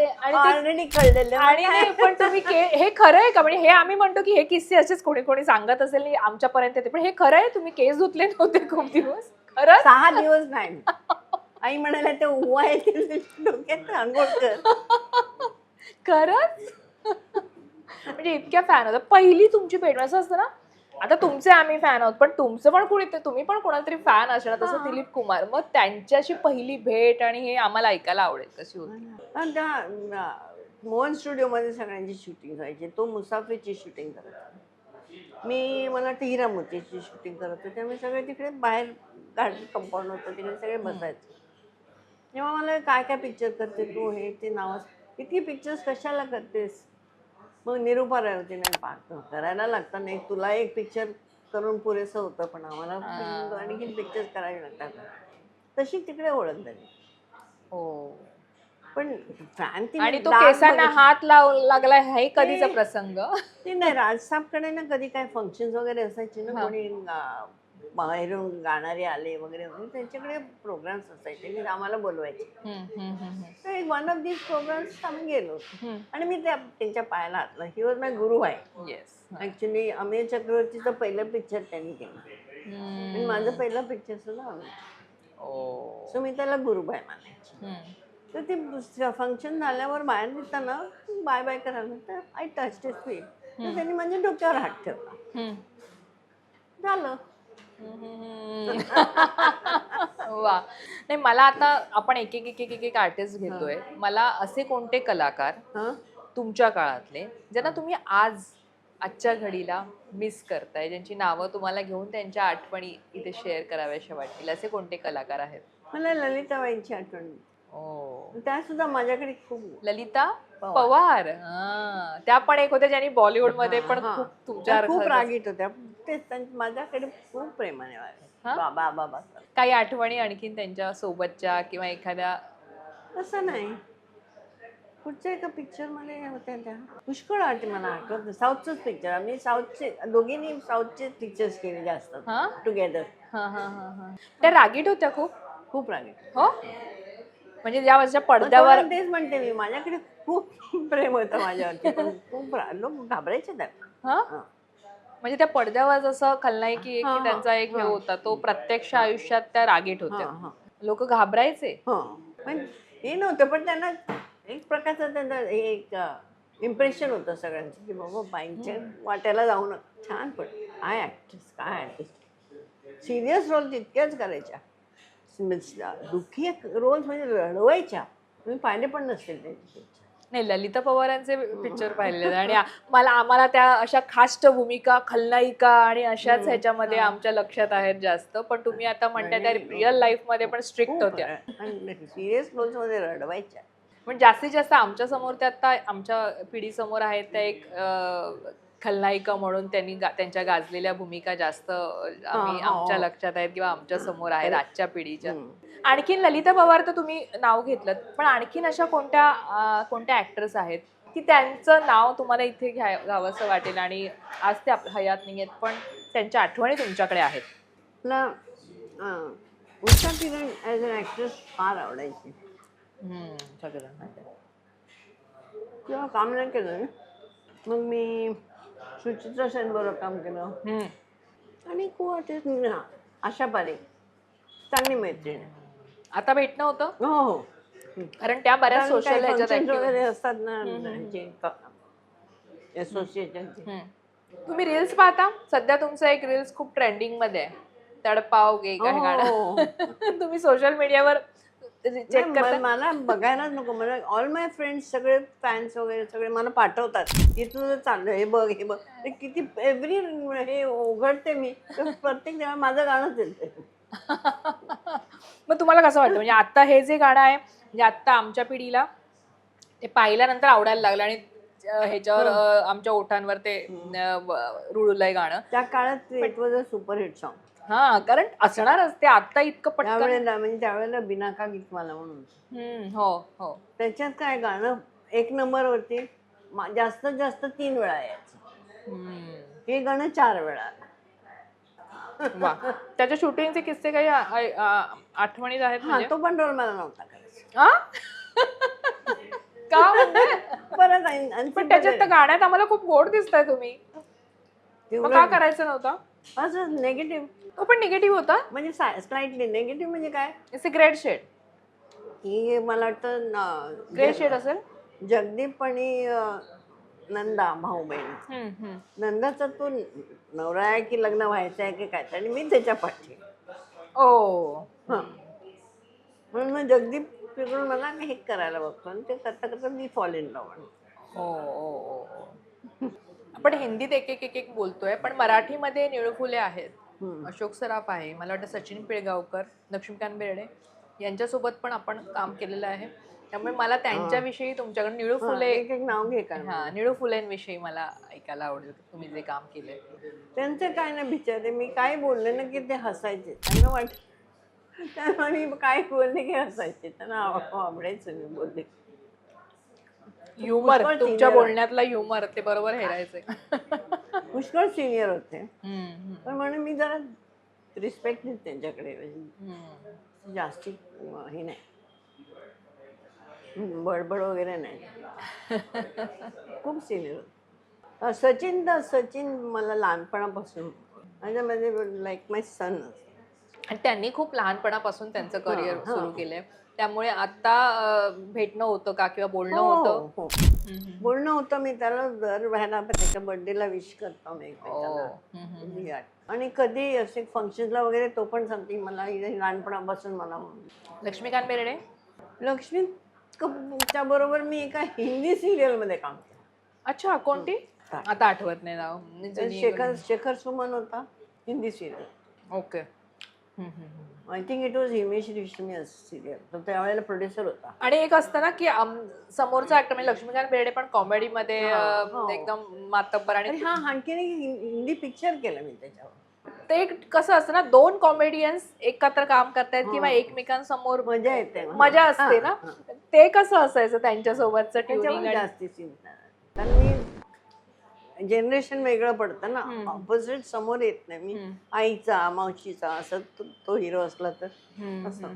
आणि कळलेलं आणि नाही, पण तुम्ही के- हे खरं आहे का? म्हणजे हे आम्ही म्हणतो की हे किस्से असेच कोणी कोणी सांगत असेल आणि आमच्यापर्यंत येते. पण हे खरं आहे तुम्ही केस धुतले नव्हते खूप दिवस. खरंच? सहा दिवस नाही. आई म्हणाल्या ते उवा आहे ते डोक्यात आंघोळ कर. खरंच? म्हणजे इतक्या फॅन होता पहिली तुमची भेट असं असतं ना आता तुमचे आम्ही फॅन आहोत पण तुमचं पण कोणी तुम्ही पण कोणाला तरी फॅन असणार तसं. दिलीप कुमार. मग त्यांच्याशी पहिली भेट आणि हे आम्हाला ऐकायला आवडेल कशी होती? मोहन स्टुडिओमध्ये सगळ्यांची शूटिंग व्हायची तो मुसाफरीची शूटिंग करायचा मी मला वाटतं हिरामोतीची शूटिंग करत होते त्यामुळे सगळे तिकडे बाहेर गार्डन कंपाऊंड होतं तिकडे सगळे बसायचे. तेव्हा मला काय काय पिक्चर करते तू हे ते नाव इतकी पिक्चर्स कशाला करतेस? मग निरुपा होती नाही पाहत करायला लागतं नाही तुला एक पिक्चर करून पुरेसं होतं पण आम्हाला. आणखी पिक्चर्स करावे लागतात तशी तिकडे ओळख झाली हो पण फॅन ती आणि तो डाग केसांना बघितली. हात लाव लागला हे कधीचा ते- प्रसंग ते नाही राजसाहेबकडे ना कधी काय फंक्शन वगैरे असायचे ना. कोणी बाहेरून गाणारे आले वगैरे वगैरे त्यांच्याकडे प्रोग्राम्स असायचे मी आम्हाला बोलवायचे. तर वन ऑफ दीज प्रोग्राम्स आम्ही गेलो. आणि मी त्या त्यांच्या पायाला हातला ही वॉज माय गुरु आहे. येस ऍक्च्युली अमेय चक्रवर्तीचं पहिलं पिक्चर त्यांनी केलं. आणि माझं पहिलं पिक्चर सुद्धा अमेय ओ. सो मी त्याला गुरुबाई मानायची तर ते फंक्शन झाल्यावर बाहेर निघताना बाय बाय करायला तर आय टच टेस्ट फील तर त्यांनी माझ्या डोक्यावर हात ठेवला. झालं. वा. नाही मला आता आपण एक एक एक एक एक एक आर्टिस्ट घेतोय. मला असे कोणते कलाकार तुमच्या काळातले ज्यांना तुम्ही आज आजच्या घडीला मिस करताय ज्यांची नावं तुम्हाला घेऊन त्यांच्या आठवणी इथे शेअर कराव्याशा वाटतील असे कोणते कलाकार आहेत? मला ललिताबाईंची आठवण. त्या सुद्धा माझ्याकडे खूप ललिता पवार. त्या पण एक होत्या ज्यांनी बॉलिवूडमध्ये पण. खूप तुमच्या खूप रागीट होत्या. तेच त्यां- माझ्याकडे खूप प्रेमाने वागल्या. हा? बाबा बाबा काही आठवणी आणखीन त्यांच्या सोबतच्या किंवा एखाद्या? तसं नाही. कुठच्या एका पिक्चरमध्ये होत्या त्या. पुष्कळ आठवते मला आठवत. साऊथचंच पिक्चर आम्ही साऊथचे दोघींनी साऊथचे पिक्चर्स केले जास्त. हा? टुगेदर हा हा हा हा. त्या रागीट होत्या खूप? खूप रागीट. हो? म्हणजे ज्या मग पडद्यावर तेच म्हणते मी. माझ्याकडे खूप प्रेम होतं माझ्यावरती. पण खूप रा- लोक घाबरायचे त्या हा? हा. म्हणजे त्या पडद्यावर जसं खलनायकी की त्यांचा एक हे. होता तो प्रत्यक्ष आयुष्यात त्या रागीट होत्या. लोक घाबरायचे. हो. पण हे नव्हतं पण त्यांना एक प्रकारचं त्यांचं हे एक इम्प्रेशन होतं सगळ्यांचं की बाबा बाईंच्या वाट्याला जाऊ नका छान पण काय ॲक्ट्रेस काय आर्टिस्ट सिरियस रोल तितक्याच करायच्या. दुःखी रोल म्हणजे रडवायच्या तुम्ही पाहिले पण नसतील त्यांचे. नाही ललिता पवारांचे पिक्चर पाहिलेले आहेत. आणि मला आम्हाला त्या अशा खास्ट भूमिका खलनायिका आणि अशाच हम्म, ह्याच्यामध्ये हा. आमच्या लक्षात आहेत जास्त. पण तुम्ही आता म्हणताय त्या रिअल लाईफमध्ये पण स्ट्रिक्ट होत्या. सिरियस रोल्समध्ये रडवायच्या. पण जास्तीत जास्त आमच्यासमोर त्या आता आमच्या पिढी समोर आहेत त्या एक खलनायिका म्हणून त्यांनी त्यांच्या गाजलेल्या भूमिका जास्त आम्ही आमच्या हा. लक्षात आहेत किंवा आमच्यासमोर आहेत आजच्या पिढीच्या. आणखीन ललिता पवार तर तुम्ही नाव घेतलं पण आणखीन अशा कोणत्या कोणत्या ऍक्ट्रेस आहेत की त्यांचं नाव तुम्हाला इथे घ्या घ्यावंसं वाटेल आणि आज ते आप- हयात नाही आहेत पण त्यांच्या आठवणी तुमच्याकडे आहेत मला अं, Usha Kiran as an actress फार आवडायची सगळं. तेव्हा काम नाही केलं मग मी सुचित्रा सेन बरोबर काम केलं. आणि को आर्टिस्ट आशा पारेख चांगली मैत्रीण आहे. आता भेटणं होतं हो हो कारण त्या बऱ्याच कारण सोशल काही ह्याच्यात functions active वगैरे. असतात ना असोसिएशनचे हम्म. तुम्ही रील्स पाहता सध्या तुमचं एक रील्स खूप ट्रेंडिंगमध्ये आहे तडपाव गे काय गाणं हो. तुम्ही सोशल मीडियावर चेक नाही, करता म- मला बघायलाच नको. मला ऑल माय फ्रेंड्स सगळे फॅन्स वगैरे सगळे मला पाठवतात. की तुझं चाललं हे बघ हे बघ. ते किती एव्हरी हे उघडते मी. प्रत्येक तेव्हा माझं गाणंच येतं मग तुम्हाला कसं वाटतं? म्हणजे आता हे जे गाणं आहे म्हणजे आता आमच्या पिढीला ते पाहिल्यानंतर आवडायला लागलं आणि ह्याच्यावर अं, आमच्या ओठांवर ते ब- रुळलंय गाणं. त्या काळात it was a super hit song हा कारण असणारच ते आता इतकं पटकन म्हणजे त्यावेळेला बिनाका गीत मला म्हणून. हम्म, हो हो. त्याच्यात काय गाणं एक नंबरवरती मा- जास्तीत जास्त तीन वेळा यायचं. हम्म. हे गाणं चार वेळा. वा. त्याच्या शूटिंगचे किस्से काही आ- आ- आ- आठवणीत आहेत हा म्हणजे? तो पण रोल मला नव्हता करायचा. हा? का म्हणजे? परत ऐन- पण त्याच्यात. गाण्यात आम्हाला खूप गोड दिसताय तुम्ही. मग का करायचं नव्हतं? असं निगेटिव्ह तो पण निगेटिव्ह होता? म्हणजे स्लाइटली निगेटिव्ह म्हणजे काय? इट्स ग्रेड शेड की मला वाटतं ग्रे न- शेड असेल? जगदीप आणि अं, नंदा भाऊ बहीण. नंदाचा तो नवरा आहे की लग्न व्हायचं आहे की काय आणि मी त्याच्या पाठी. ओ. हां. म्हणून मग जगदीप तिकडून मला हे करायला बघतो आणि ते करता करता मी फॉल इन लव्ह हो हो, हो. आपण हिंदीत एक एक एक एक बोलतोय पण मराठीमध्ये निळफुले आहेत अशोक सराफ आहे मला वाटतं सचिन पिळगावकर लक्ष्मीकांत बेर्डे यांच्यासोबत पण आपण काम केलेलं आहे त्यामुळे मला त्यांच्याविषयी तुमच्याकडे निळू फुले एक एक नाव घे का हा निळू फुलेंविषयी मला ऐकायला आवडेल तुम्ही जे काम केलंय त्यांचं काय ना बिचारे मी काय बोलले ना की ते हसायचे त्यांना वाट त्यांना मी काय बोलले की हसायचे त्यांना आव- आवडायचं मी बोलले ह्युमर पुष्कळ तुमच्या senior. बोलण्यातला ह्युमर ते बरोबर हेरायचे पुष्कळ सिनियर होते. पण म्हणून मी जरा रिस्पेक्ट देते त्यांच्याकडे. म्हणजे. जास्ती अं, हे नाही. बडबड वगैरे नाही. खूप सिनियर सचिन तर सचिन मला लहानपणापासून. माझ्यामध्ये लाईक माय सन आणि त्यांनी खूप लहानपणापासून त्यांचं करिअर हा, हा. सुरू केलंय. त्यामुळे आता भेटणं होतं का किंवा बोलणं होतं? हो. बोलणं होतं मी त्याला दर व्हायला त्याच्या बर्थडेला विश करतो मी हो. ही. आणि कधी असे फंक्शनला वगैरे तो पण सांगते मला हे लहानपणापासून मला लक्ष्मीकांत बेर्डे? लक्ष्मी च्या बरोबर मी एका हिंदी सिरियलमध्ये काम केलं. अच्छा कोणती? आता आठवत नाही नाव शेखर शेखर सुमन होता Hindi serial okay. I think it was Himesh Reshammiya serial तर त्यावेळेला प्रोड्युसर होता आणि एक असतं ना की आम- समोरचा ऍक्टर म्हणजे लक्ष्मीकांत बेर्डे पण कॉमेडीमध्ये हा, हो. एकदम मातब्बर आणि आणि हा आणखीन एक हिं- हिंदी पिक्चर केलं मी त्याच्यावर ते एक कसं असतं ना दोन कॉमेडियन्स एकत्र काम करतायत किंवा हा. एकमेकांसमोर मजा येते मजा असते ना हा. ते कसं असायचं त्यांच्यासोबतचं त्याच्यावर ट्युनिंग जास्ती चिंता नाही. कारण मी जनरेशन वेगळं पडतं ना. ऑपोजिट समोर येत नाही. मी आईचा मावशीचा असं तो- हिरो असला तर. असं.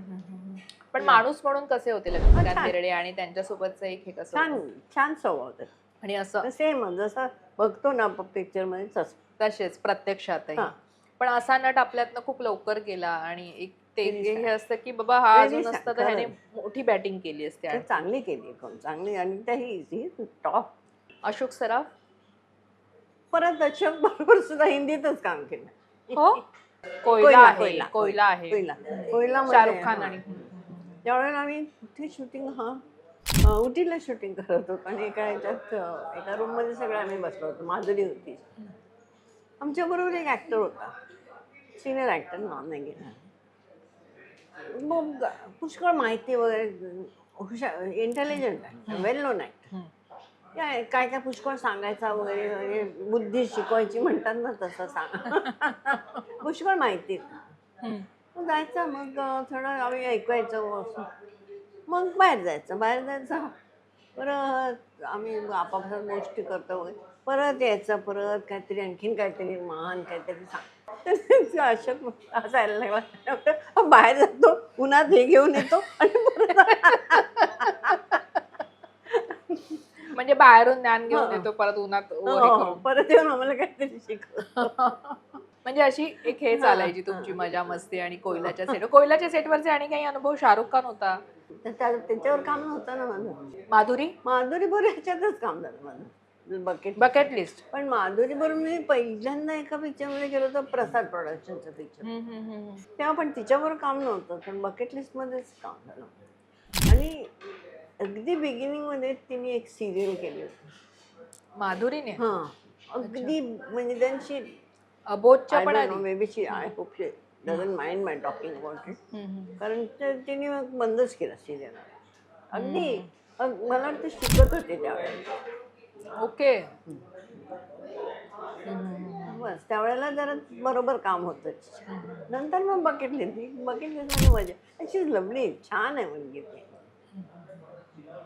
पण माणूस म्हणून कसे होते लक्ष्मीकांत छान. बेर्डे आणि त्यांच्यासोबतचं एक हे कसं छान? छान स्वभाव होता. आणि असं? सेम जसं बघतो ना पिक्चरमध्ये तसं. तसेच प्रत्यक्षातही. हा. पण असा नट आपल्यातनं खूप लवकर गेला आणि एक ते हे. असतं की बाबा हा अजून असतं तर ह्याने. मोठी बॅटिंग केली असते चांगली केली चांगली. आणि त्या ही टॉप अशोक सराफ? परत अशोक बरोबर सुद्धा हिंदीतच काम केलं. हो? कोयला आहे कोयला. आहे. कोयला. कोयला शाहरुख खान आणि त्यावेळेला आम्ही कुठे शूटिंग हा. उटीला शूटिंग करत होतो आणि एका ह्याच्यात अं, एका रूममध्ये सगळे आम्ही बसलो होतो. माधुरी होती. आमच्या बरोबर एक ऍक्टर होता. सिनियर ऍक्टर नाव नाही घेणार. मग पुष्कळ माहिती वगैरे हुशार इंटेलिजंट आहे वेल नोन ऍक्टर काय काय काय पुष्कळ सांगायचा वगैरे वगैरे बुद्धी शिकवायची म्हणतात ना तसं सांग. पुष्कळ माहिती. मग जायचं मग थोडं आम्ही ऐकायचं असं. मग बाहेर जायचं बाहेर जायचं. परत आम्ही आपापसात गोष्टी करतो वगैरे. परत यायचं परत काहीतरी आणखीन काहीतरी महान काहीतरी सांग. अशोक नाही वाटत बाहेर जातो उन्हात हे घेऊन येतो आणि परत म्हणजे बाहेरून ज्ञान घेऊन. येतो परत उन्हात उभं हे करून. परत येऊन आम्हाला काहीतरी शिकवतो म्हणजे अशी एक हे चालायची तुमची मजा मस्ती आणि कोयलाच्या सेट कोयलाच्या सेटवरचे आणि काही अनुभव शाहरुख खान होता? तर त्या- त्याच्यावर काम नव्हतं ना माझं. माधुरी? माधुरी बरोबर ह्याच्यातच काम झालं माझं. बकेट बकेट लिस्ट पण माधुरी बरोबर मी पहिल्यांदा एका पिक्चरमध्ये गेलो होतो प्रसाद प्रोडक्शनचं पिक्चर तेव्हा पण तिच्याबरोबर काम नव्हतं पण बकेट लिस्टमध्येच काम झालं. आणि अगदी बिगिनिंगमध्ये तिने एक सिरियल केली होती. माधुरीने? हां. अगदी म्हणजे त्यांची अबोधच्या पण आधी maybe she I hope she doesn't mind my talking about it hmm. कारण ते- तिने मग बंदच केला सिरियल अगदी अग- मला वाटतं शिकत होते त्यावेळेला ओके. बस त्यावेळेला जरा बरोबर काम होतंच नंतर मग बकेट लिहिली बकेट लिहिली मजा. शी लवली छान आहे मुलगी ती.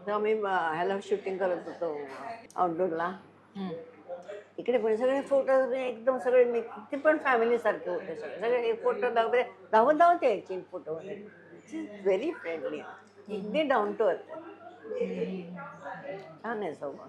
तेव्हा मी ह्याला शूटिंग करत होतो आउटडोरला. इकडे पण सगळे फोटो एकदम सगळे मी ते पण फॅमिली सारखे होते सगळे. सगळे फोटो वगैरे धावत धावत यायचे फोटो व्हेरी फ्रेंडली अगदी डाऊन टू अर्थ छान आहे स्वभाव